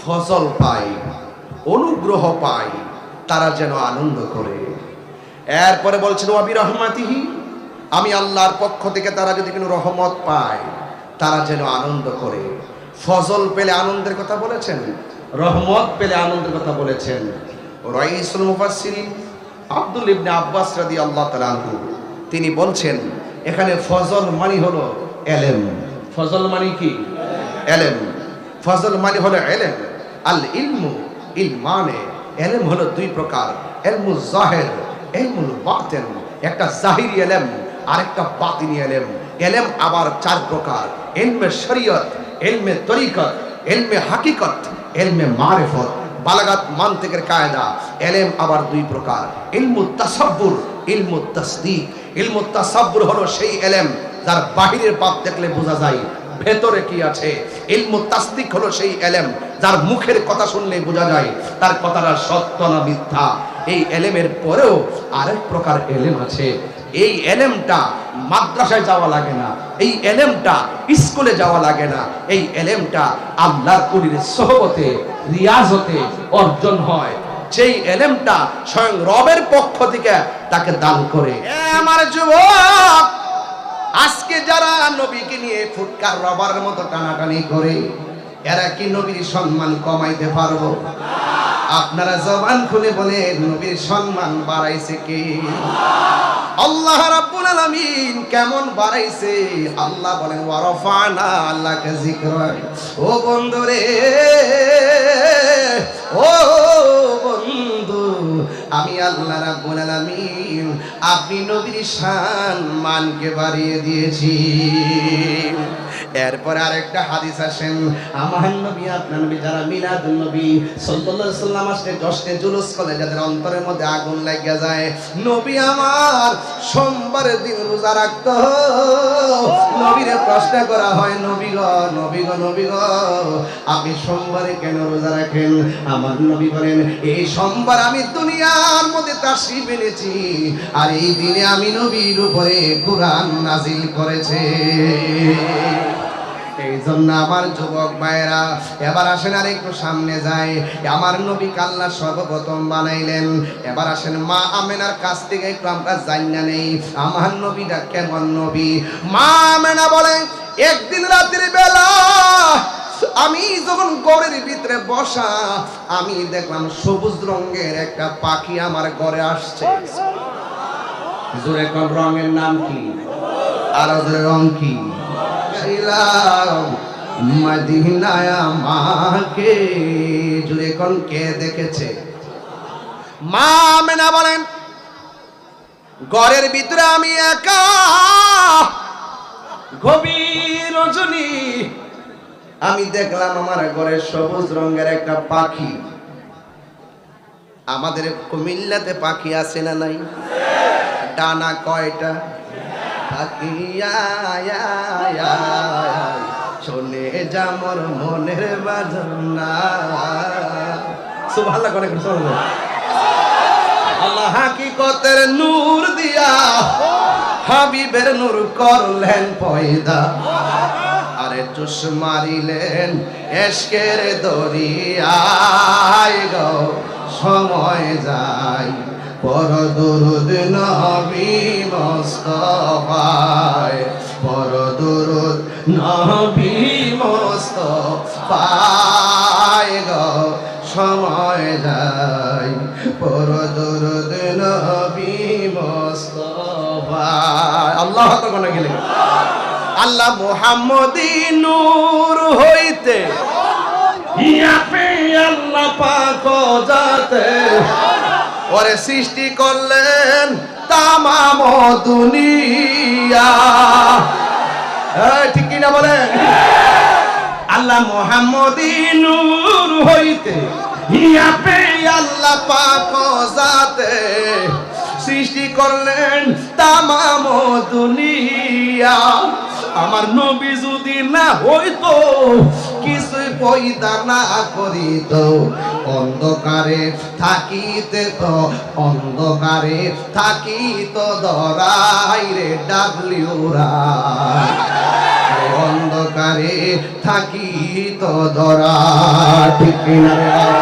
ফসল পায় অনুগ্রহ পায় তারা যেন আনন্দ করে। এরপরে বলছেন ওয়াবি রহমাতিহি আমি আল্লাহর পক্ষ থেকে তারা যদি কোনো রহমত পায় তারা যেন আনন্দ করে। ফসল পেলে আনন্দের কথা বলেছেন রহমত পেলে আনন্দের কথা বলেছেন। রাইসুল মুফাসসিরিন আব্দুল ইবনে আব্বাস রাদিয়াল্লাহু তাআলা আনহু তিনি বলছেন এখানে ফজল মানে হলো এলেম। ফজল মানে কি? এলেম। ফজল মানে হলো এলেম। আল ইলমু ইলমানে, এলেম হলো দুই প্রকার। এলমু জাহের, এলমুল বাতেন। একটা জাহিরি এলেম আর একটা বাতিনি এলেম। এলেম আবার চার প্রকার। এলমে শরীয়ত, এলমে তরিকত, এলমে হাকিকত, এলমে মারেফত, বালাগাত মান্তিকের কায়দা। এলেম আবার দুই প্রকার। ইলমু তাসাব্বুর ইলমু তাসদিক। ইলমু তাসাব্বুর হলো সেই এলেম যার বাহিরের পাপ দেখলে বোঝা যায়। ভেতরে কি আছে? ইলমু তাসদিক হলো সেই এলেম, যার মুখের কথা শুনলে বোঝা যায়, তার কথাটা সত্য না মিথ্যা? এই এলেমের পরেও আরেক প্রকার এলেম আছে। এই এলেমটা মাদ্রাসায় যাওয়া লাগে না, এই এলেমটা স্কুলে যাওয়া লাগে না, এই এলেমটা আল্লাহর কুলির সহবতে, রিয়াজতে অর্জন হয়। সেই এলেমটা স্বয়ং রবের পক্ষ থেকে তাকে দান করে। আমার যুবক যারা নবীকে নিয়ে ফুটকার রবার মতো টানাটানি করে, এরা কি নবীর সম্মান কমাইতে পারব? আপনারা জবান খুলে বলে নবীর সম্মান বাড়াইছে কে? আল্লাহ রাব্বুল আলামিন কেমন বাড়াইছে? আল্লাহ বলেন, ওয়ারফানা আল্লাহকে জিক্র ও বন্ধু রে ও বন্ধু, আমি আল্লাহ রাব্বুল আলামিন আপনি নবীর শান মানকে বাড়িয়ে দিয়েছি। এরপরে আরেকটা হাদিস আসেন, আমার নবী, আপনার নবী যারা মিলাদুন নবী, সাল্লাল্লাহু আলাইহি সাল্লাম আজকে জশ্নে জুলুস করে, যাদের অন্তরের মধ্যে আগুন লাগিয়া যায়। নবী আমার সোমবারের দিন রোজা রাখতো। নবীরে প্রশ্ন করা হয়, নবী গো নবী গো নবী গো, আপনি সোমবারে কেন রোজা রাখেন? আমার নবী বলেন, এই সোমবার আমি দুনিয়ার মধ্যে তাশরিফ এনেছি আর এই দিনে আমি নবীর উপরে কোরআন নাজিল করেছে। জন্য আমার যুবক ভাইয়েরা, এবার আসেন আর একটু সামনে যায় আমার নবী কাল্লা সর্বপ্রথম বানাইলেন। এবার আসেন মা আমেনার কাছ থেকে একটু আমরা জানিনা নেই। আমার নবীটা কেমন নবী? মা আমেনা বলেন একদিন রাত্রির বেলা আমি যখন গড়ের ভিতরে বসা, আমি দেখলাম সবুজ রঙের একটা পাখি আমার ঘরে আসছে। জোরে কোন রঙের নাম কি? আর রং কি? ছিলাম মদিনায় আমাকে জুড়ে কোন কে দেখেছে? মা মেনা বলেন, ঘরের ভিতরে আমি একা। গভীর রজনী। আমি দেখলাম আমার ঘরে সবুজ রঙের একটা পাখি। আমাদের কুমিল্লাতে পাখি আছে না নাই? ডানা কয়টা? আয়, শোনে যামর মনের বাজনা সুবহানাল্লাহ করে সুবহানাল্লাহ আল্লাহ হাকিকতের নূর দিয়া হাবিবের নূর করলেন পয়দা আরে চুষ মারিলেন এসকের দরিয়ায় গো সময় যায় পর দুরুদ নবী মস্তফায়, পর দুরুদ নবী মস্তফায় গো, সময় যায়। পর দুরুদ নবী আল্লাহ কোন গেলে। আল্লাহ মোহাম্মদী নূর হইতে। ইয়া পে আল্লাহ পাক যাতে ওরে সৃষ্টি করলেন তামাম দুনিয়া ঠিক কিনা বলেন? আল্লাহ মোহাম্মদী নূর হইতে ইয়াপে আল্লাহ পাক জাতে সৃষ্টি করলেন তামাম দুনিয়া আমার নবী যদি না হইতো কিছু পয়দা না করিত। অন্ধকারে থাকিতে তো অন্ধকারে থাকিত ধরাই রে ডাবলিউরা অন্ধকারে থাকিত ধরা ঠিক?